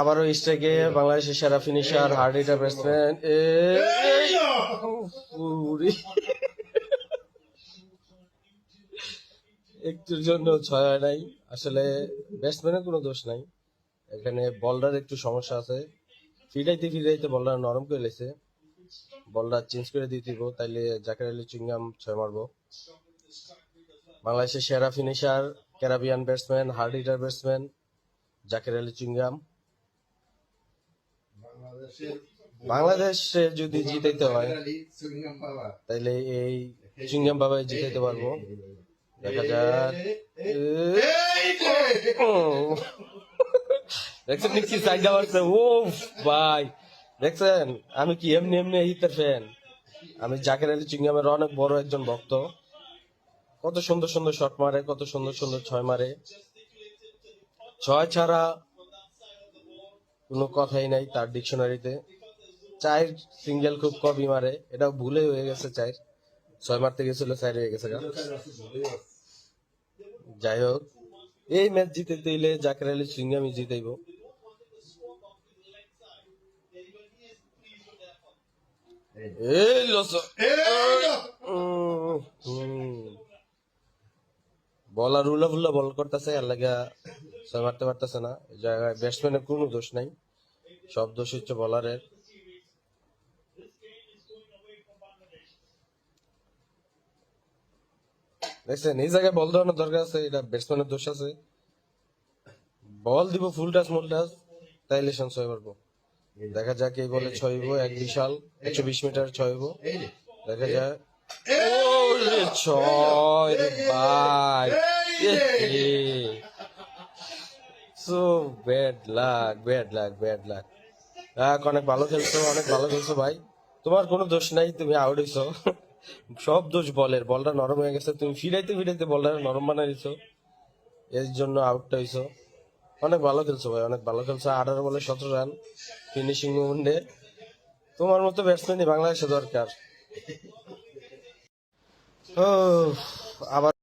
আবারও স্ট্রাইকে বাংলাদেশের সেরা ফিনিশার, হার্ড হিটার ব্যাটসম্যান একটুর জন্য ছয় হয় নাই। আসলে ব্যাটসম্যানের কোনো দোষ নাই। এখানে বলটার একটু সমস্যা আছে। ফিরাইতে ফিরাইতে বলটা নরম করে লেছে। বলটা চেঞ্জ করে দিয়ে দিব, তাইলে জাকের আলী চুইংগাম ছয় মারবো। বাংলাদেশের সেরা finisher Caribbean batsman hard hitter batsman Zaker Ali chewing gum বাংলাদেশে যদি জিতাইতে হয় তাইলে এই চুইংগাম বাবা জিতাইতে পারব। দেখা যাক। দেখছেন নিচ্ছি সাইডা মারছে? ও ভাই দেখছেন? আমি কি এমনি এমনি হিতের ফ্যান আমি জাকের আলী চুইংগামের অনেক বড় একজন ভক্ত। কত সুন্দর সুন্দর শট মারে কত সুন্দর সুন্দর ছয় মারে। ছয় ছাড়া কোনো কথাই নাই তার ডিকশনারিতে। চায়ের সিঙ্গেল খুব কমই মারে। এটা ভুলে হয়ে গেছে চায়ের। ছয় মারতে গেছিল চার হয়ে গেছে। যাই হোক এই ম্যাচ জিতে দিলে জাকের আলী সিঙ্গামি জিতাইব। এই লস বলার উল্লা ফুল্লা বল করতেছে আর লাগা মারতে পারতেছে না। এই জায়গায় ব্যাটসম্যানের কোনো দোষ নাই। সব দোষ হচ্ছে বলারের দেখছেন এই জায়গায় বল দেওয়ানোর দরকার আছে এটা ব্যাটসম্যানের দোষ আছে। বল দিব ফুল টাচ মুল টাচ তাইলে ছয় পারব দেখা যাক এই বলে ছয়ব এক বিশাল একশো বিশ মিটার ছয়ব দেখা যায় ছয় ভাই। So bad luck bad luck bad luck অনেক ভালো খেলছো, অনেক ভালো খেলছো ভাই। তোমার কোনো দোষ নাই, তুমি আউট হইছো। সব দোষ বলের, বলটা নরম হয়ে গেছে। তুমি ফিরাইতে ফিরাইতে বলটা নরম বানাই দিছো। এর জন্য আউটটা হইছো। অনেক ভালো খেলছো ভাই, অনেক ভালো খেলছো। আঠারো বলে সতেরো রান ফিনিশিং মুভমেন্টে তোমার মতো ব্যাটসম্যানই বাংলাদেশে দরকার। ও, আবার